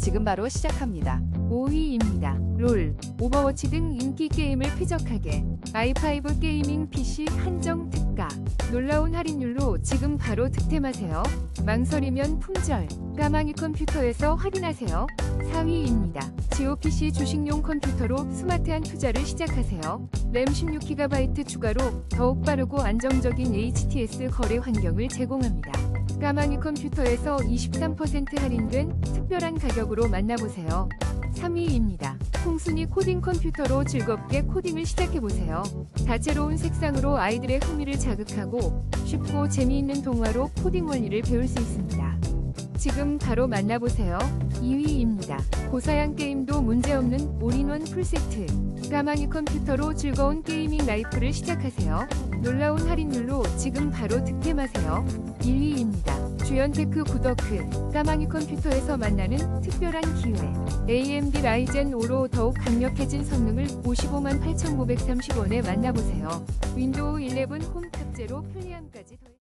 지금 바로 시작합니다. 5위입니다. 롤, 오버워치 등 인기 게임을 쾌적하게 i5 게이밍 PC 한정 특가 놀라운 할인율로 지금 바로 득템하세요. 망설이면 품절 까마귀 컴퓨터에서 확인하세요. 4위입니다. GOPC 주식용 컴퓨터로 스마트한 투자를 시작하세요. 램 16GB 추가로 더욱 빠르고 안정적인 HTS 거래 환경을 제공합니다. 까마귀 컴퓨터에서 23% 할인된 특별한 가격으로 만나보세요. 3위입니다. 홍순이 코딩 컴퓨터로 즐겁게 코딩을 시작해보세요. 다채로운 색상으로 아이들의 흥미를 자극하고 쉽고 재미있는 동화로 코딩 원리를 배울 수 있습니다. 지금 바로 만나보세요. 2위입니다. 고사양 게임도 문제없는 올인원 풀세트. 까마귀 컴퓨터로 즐거운 게이밍 라이프를 시작하세요. 놀라운 할인율로 지금 바로 득템하세요. 1위입니다. 주연테크 구더크. 까마귀 컴퓨터에서 만나는 특별한 기회. AMD 라이젠 5로 더욱 강력해진 성능을 55만 8,930원에 만나보세요. 윈도우 11 홈 탑재로 편리함까지 더해